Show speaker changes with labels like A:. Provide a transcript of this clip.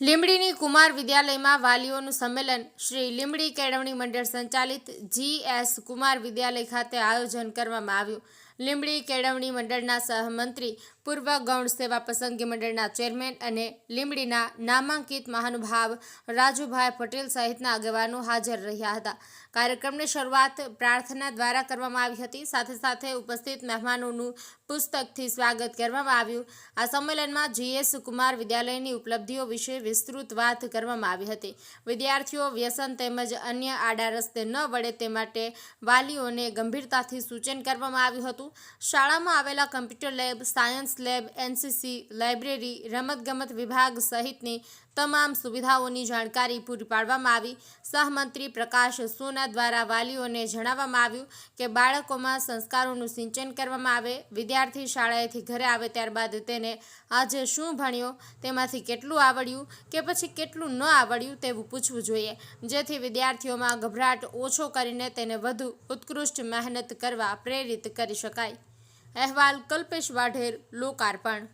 A: લીંબડીની કુમાર વિદ્યાલયમાં વાલીઓનું સંમેલન. શ્રી લીંબડી કેળવણી મંડળ સંચાલિત જીએસ કુમાર વિદ્યાલય ખાતે આયોજન કરવામાં આવ્યું. લીંબડી કેળવણી મંડળના સહમંત્રી, પૂર્વ ગૌણ સેવા પસંદગી મંડળના ચેરમેન અને લીંબડીના નામાંકિત મહાનુભાવ રાજુભાઈ પટેલ સહિતના આગેવાનો હાજર રહ્યા હતા. કાર્યક્રમની શરૂઆત પ્રાર્થના દ્વારા કરવામાં આવી હતી. સાથે સાથે ઉપસ્થિત મહેમાનોનું પુસ્તકથી સ્વાગત કરવામાં આવ્યું. આ સંમેલનમાં જીએસ કુમાર વિદ્યાલયની ઉપલબ્ધિઓ વિશે વિસ્તૃત વાત કરવામાં આવી હતી. વિદ્યાર્થીઓ વ્યસન તેમજ અન્ય આડા રસ્તે ન વળે તે માટે વાલીઓને ગંભીરતાથી સૂચન કરવામાં આવ્યું હતું. શાળામાં આવેલા computer lab, science lab, NCC library, રમતગમત વિભાગ સહિતની તમામ સુવિધાઓની જાણકારી પૂરી પાડવામાં આવી. સહમંત્રી પ્રકાશ સોના દ્વારા વાલીઓને જણાવવામાં આવ્યું કે બાળકોમાં સંસ્કારોનું સિંચન કરવામાં આવે. વિદ્યાર્થી શાળાએથી ઘરે આવે ત્યારબાદ તેને આજે શું ભણ્યો, તેમાંથી કેટલું આવડ્યું, કે પછી કેટલું ન આવડ્યું તેવું પૂછવું જોઈએ. જેથી વિદ્યાર્થીઓમાં ગભરાટ ઓછો કરીને તેને વધુ ઉત્કૃષ્ટ મહેનત કરવા પ્રેરિત કરી શકાય. અહેવાલ કલ્પેશ વાઢેર લોકાર્પણ.